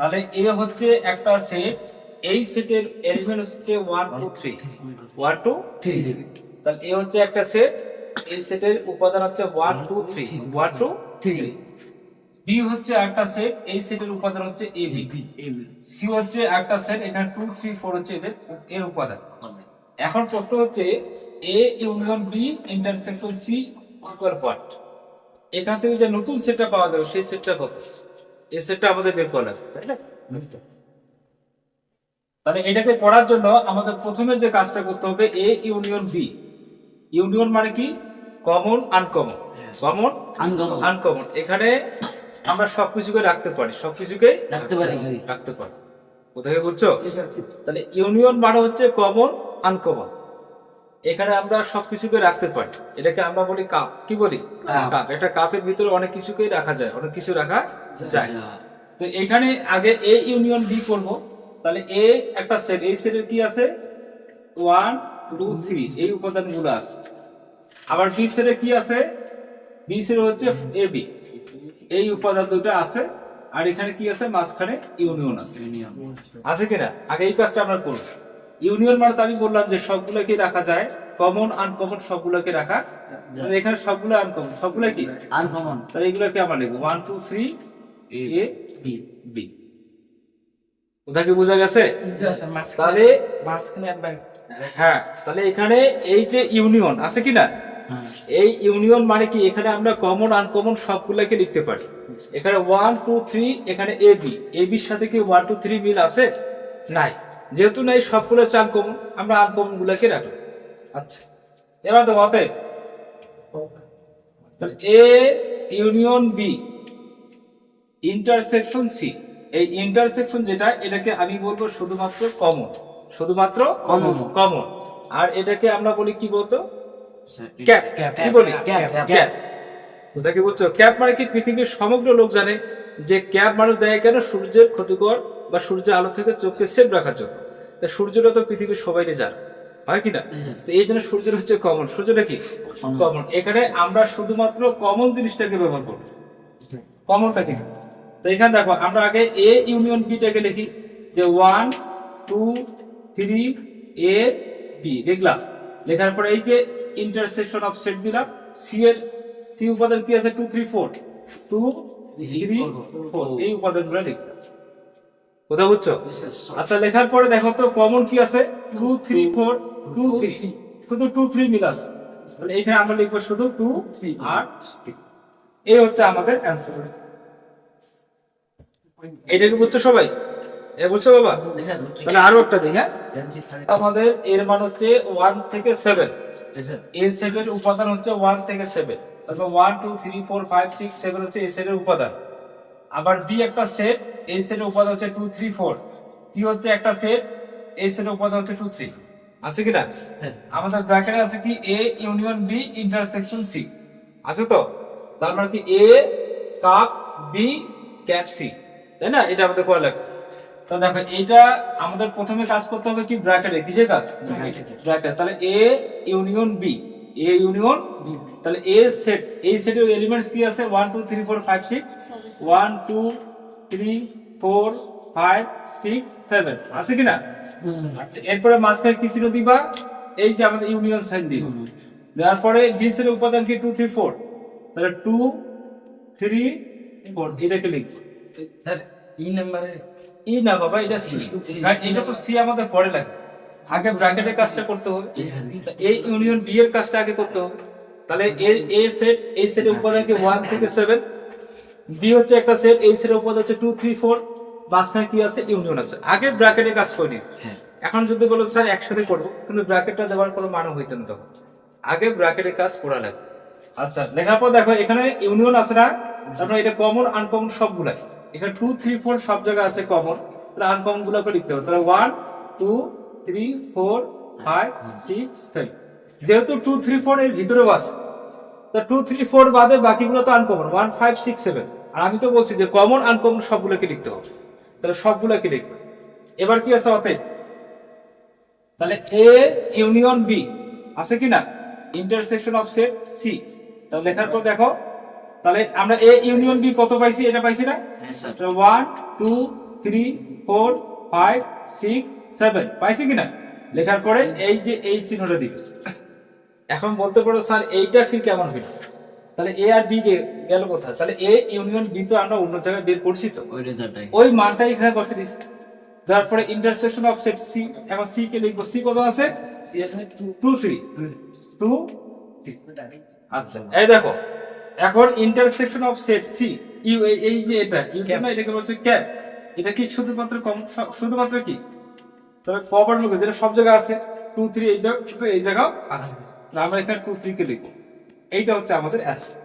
তাহলে এ হচ্ছে একটা সেট এই সেটের এলিমেন্ট হচ্ছে one two three one two three তাহলে এ হচ্ছে একটা সেট এই সেটের উপাদান হচ্ছে one two three one two three B হচ্ছে একটা সেট এই সেটের উপাদান হচ্ছে এ বি সি হচ্ছে একটা সেট এখানে টু থ্রি ফোর হচ্ছে এদের এর উপাদান। এখন প্রশ্ন হচ্ছে A union B intersection C equal what এখান থেকে যে নতুন সেটটা পাওয়া যাবে সেই সেটটা কত? এই সেটটা আমাদের বের করা লাগবে তাই না? তাহলে এটাকে করার জন্য আমাদের প্রথমে যে কাজটা করতে হবে এ ইউনিয়ন বি ইউনিয়ন মানে কি? Common uncommon common uncommon uncommon এখানে আমরা সবকিছুকে রাখতে পারি সবকিছুকে রাখতে পারি। রাখতে পারি। কোথায় বুঝছ? তাহলে ইউনিয়ন মানে হচ্ছে কমন আনকমন এখানে আমরা সবকিছুকে রাখতে পারি। এটাকে আমরা বলি কাপ। কি বলি? কাপ। একটা কাপের ভিতরে অনেক কিছুকেই রাখা যায় অনেক কিছু রাখা যায় তো এখানে আগে এ ইউনিয়ন বি করব। তাহলে এ একটা সেট এই সেটের কি আছে? ওয়ান টু থ্রি এই উপাদানগুলো আছে। আবার বি সেটে কি আছে? বি সেটে হচ্ছে এ বি এই উপাদান দুটো আছে। আর এখানে কি আছে? মাঝখানে ইউনিয়ন আছে। আছে কিনা? আগে এই কাজটা আমরা করব। ইউনিয়ন মানে তো আমি বললাম যে সবগুলোকে রাখা যায়। কমন আনকমন সবগুলোকে রাখা তাহলে এখানে সবগুলো আনকমন সবগুলো কি? আনকমন তাহলে এগুলোকে আমরা লিখব। One two three A B B কোথা কি বোঝা গেছে? তাহলে হ্যাঁ তাহলে এখানে এই যে ইউনিয়ন আছে কি না? হ্যাঁ। এই ইউনিয়ন মানে কি? এখানে আমরা কমন আনকমন সবগুলোকে লিখতে পারি। এখানে ওয়ান টু থ্রি এখানে এ বি এ বির সাথে কি ওয়ান টু থ্রি মিল আছে? নাই। যেহেতু নাই সবগুলো হচ্ছে আনকমন আমরা আনকমন গুলোকে রাখলাম আচ্ছা এবার তো মতে A union B intersection C এই ইন্টারসেকশন যেটা এটাকে আমি বলব শুধুমাত্র কমন শুধুমাত্র Common. কমন আর এটাকে আমরা বলি কি বলতো? ক্যাপ Cap, কি বলি? Cap cap. ওটা কি বলছো ক্যাপ মানে কি? পৃথিবীর সমগ্র লোক জানে যে ক্যাপ মানুষ দেয় কেন? সূর্যের ক্ষতিকর বা সূর্যের আলো থেকে চোখকে সেফ রাখার জন্য। তা সূর্যটা তো পৃথিবীর সবাই জানে হয় কিনা তো এই জন্য সূর্যের হচ্ছে কমন সূর্যটা কি? কমন এখানে আমরা শুধুমাত্র কমন জিনিসটাকে ব্যবহার করব। কমনটা কি? তো এখানে দেখো আমরা আগে এ ইউনিয়ন বিটাকে লিখি যে one two three A B লিখলাম। লেখার পরে এই যে ইন্টারসেকশন অফ সেট দিলাম সি এর সি উপাদান কি আছে? Two three four two three four এই উপাদানগুলো লিখলাম। কোথাও বুঝছ? আচ্ছা লেখার পরে দেখো তো কমন কি আছে? Two three four two three শুধু টু থ্রি মিল আছে। এখানে আমরা লিখব শুধু টু থ্রি আর। এই হচ্ছে আমাদের অ্যান্সার এটা কি বুঝছ সবাই? এ বুঝছ বাবা? তাহলে আরও একটা দিই হ্যাঁ? আমাদের এর মান হচ্ছে ওয়ান থেকে সেভেন এ সেটের উপাদান হচ্ছে ওয়ান থেকে সেভেন তারপর one two three four five six seven হচ্ছে এ সেটের উপাদান। আবার বি একটা সেট এই সেটের উপাদান হচ্ছে টু থ্রি ফোর সি হচ্ছে একটা সেট এই সেটের উপাদান হচ্ছে টু থ্রি আছে কিনা? আমাদের ব্র্যাকেটে আছে কি? A union B intersection C আছে তো? তার মানে কি? A cup B cap C তাই না? এটা আমাদের করা লাগবে। তো দেখো এটা আমাদের প্রথমে কাজ করতে হবে কি? ব্র্যাকেটে কিসের কাজ? ব্র্যাকেট তাহলে A union B A union B তাহলে এ সেট এই সেটের এলিমেন্টস কি আছে? 1 2 3 4 5 6 1 2 3 4 5 6 7 আছে কি না আচ্ছা এরপরে মাঝখানে কি ছিল দিবা? এই যে আমাদের ইউনিয়ন সাইন দিব দেওয়ার পরে বি সেটের উপাদান কি? 2 3 4 তাহলে 2 3 4 এটাকে লিখব। স্যার ই নাম্বারে ই না বাবা এটা সি এটা তো সি আমাদের পরে লাগে আগে ব্র্যাকেটের কাজটা করতে হবে। এই ইউনিয়ন বি এর কাজটা আগে করতে হবে। তাহলে এ এ সেট এই সেটের উপাদান কি? 1 থেকে 7 বি হচ্ছে একটা সেট এই সেটের উপাদান হচ্ছে 2 3 4 মাঝখানে কি আছে? ইউনিয়ন আছে। আগে ব্র্যাকেটের কাজ করে নিন এখন যদি বলো স্যার একসাথে করব কিন্তু ব্র্যাকেটটা দেওয়ার কোনো মানে হইতো না তখন। আগে ব্র্যাকেটের কাজ করা লাগে আচ্ছা লেখার পর দেখো এখানে ইউনিয়ন আছে না? তারপরে এটা কমন আনকমন সবগুলাই। এখানে টু থ্রি ফোর সব জায়গায় আছে কমন তাহলে আনকমন গুলোকে লিখতে হবে। তাহলে one two three four five six seven যেহেতু টু থ্রি ফোর এর ভিতরেও আছে তা টু থ্রি ফোর বাদে বাকিগুলো তো uncommon one five six seven আর আমি তো বলছি যে কমন আনকমন সবগুলোকে লিখতে হবে। তাহলে সবগুলোকে লিখবে। এবার কি আছে অতএব? তাহলে এ ইউনিয়ন বি আছে কি না? ইন্টারসেকশন অফ সেট সি তাহলে লেখার পর দেখো তাহলে আমরা এ ইউনিয়ন বি কত পাইছি? এটা পাইছি না? হ্যাঁ sir. One two three four five six seven পাইছি কিনা লেখার পরে এই যে এই চিহ্নটা দিবে। এখন বলতে পারো স্যার এইটা ফির কেমন হইল? তাহলে এ আর বি গেল কোথায়? তাহলে এ ইউনিয়ন বি তো আমরা অন্য জায়গায় বের করছি তো। ওই রেজাল্টটাই ওই মানটা এখানে বসে দিচ্ছি তারপরে ইন্টারসেকশন অফ সেট সি এখন সি কে লিখব সি কত আছে? টু থ্রি টু আচ্ছা এই দেখো এখন intersection of set C U এই যে এটা ইউ Cap. না এটাকে বলছে ক্যাপ এটা কি শুধুমাত্র কম শুধুমাত্র কি? তবে কভার লোক যেটা সব জায়গায় আছে। টু থ্রি এই জায়গা এই জায়গাও আছে। আমরা এখানে টু থ্রি কে লিখব। এইটা হচ্ছে আমাদের অ্যান্সার